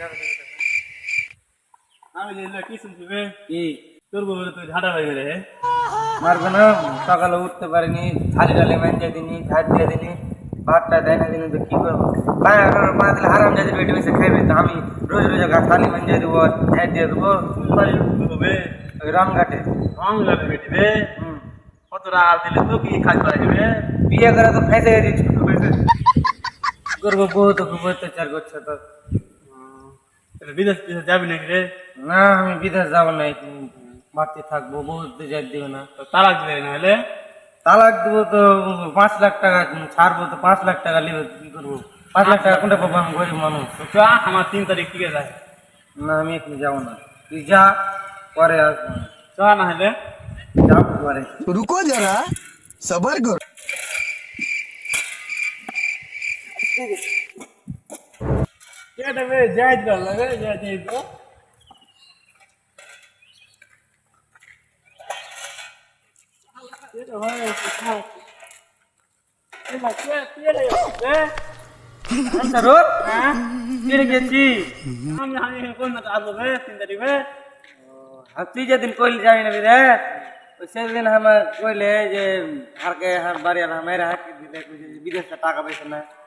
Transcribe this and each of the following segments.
আমি কি শুনছি কি তোর হয়ে গেলে মারবে না সকালে উঠতে পারিনি ঝাড়ি ডালে মেঞ্জে দিনি ঝাড় দিয়ে দিনি ভাতটা দেয় না দিনি তো কি করবো পায়ে পা দিলে হারাম যাদের পেটে মিশে খাইবে তো আমি রোজ রোজ খালি মেঞ্জে দেবো ঝাড় দিয়ে দেবো রামঘাটে রামঘাটে বেটিবে কত রাত দিলে তো কি খাই পারা যাবে বিয়ে করে তো ফেঁসে গেছি করবো বহুত খুব অত্যাচার করছে তো বিদায়তে যাব না গিয়ে না আমি বিদায় যাব না মারতে থাকবো বহুত জেদ দেব না তালাক দিলে নালে তালাক দিব তো 5 লাখ টাকা ছাড়বো তো 5 লাখ টাকা লিবে কি করব 5 লাখ টাকা কুনতে বাবা আমরা বলি মানু তো আমাদের 3 তারিখ টিকে যায় না আমি এমনি যাব না তুই যা পর আর যা নালে যা করে रुको जरा صبر কর கேட்டவே ஜெயத்ரா ஜெயத்ரா ಸರೋರ್ ತಿರುಗಿಸಿ ಹತ್ತೀಜೆ ದಿನ ಕೊಯ್ಲಿ दिन हम कोई ले जे हर के हर बार हमें रहा कि विदेश का टाका बेचना है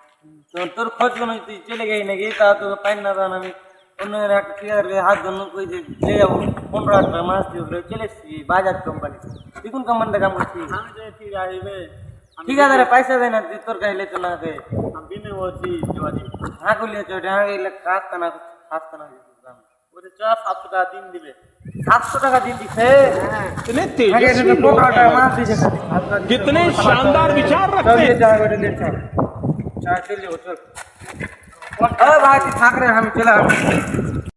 তোর তোর খোঁজ কোনো তুই চলে গেলি নাকি তা তো পাই না দান আমি অন্য একটা ঠিকাদার হাত ধন্য কই যে চলে যাবো পনেরো হাজার টাকা মাস দিয়ে চলে এসছি বাজাজ কোম্পানি তুই কোন কোম্পানিতে কাম করছিস ঠিকাদারে পয়সা দেয় না তুই তোর কাছে লেতো না দে আমি বলছি হ্যাঁ করলে চোটে হ্যাঁ এলে কাজটা না কাজটা না ওরে চ সাতশো টাকা দিন দিবে सात टका দিছে दिखे इतने तेजस्वी कितने शानदार विचार रखते चाय ले उतर अरे भाई ठाकरे हम चला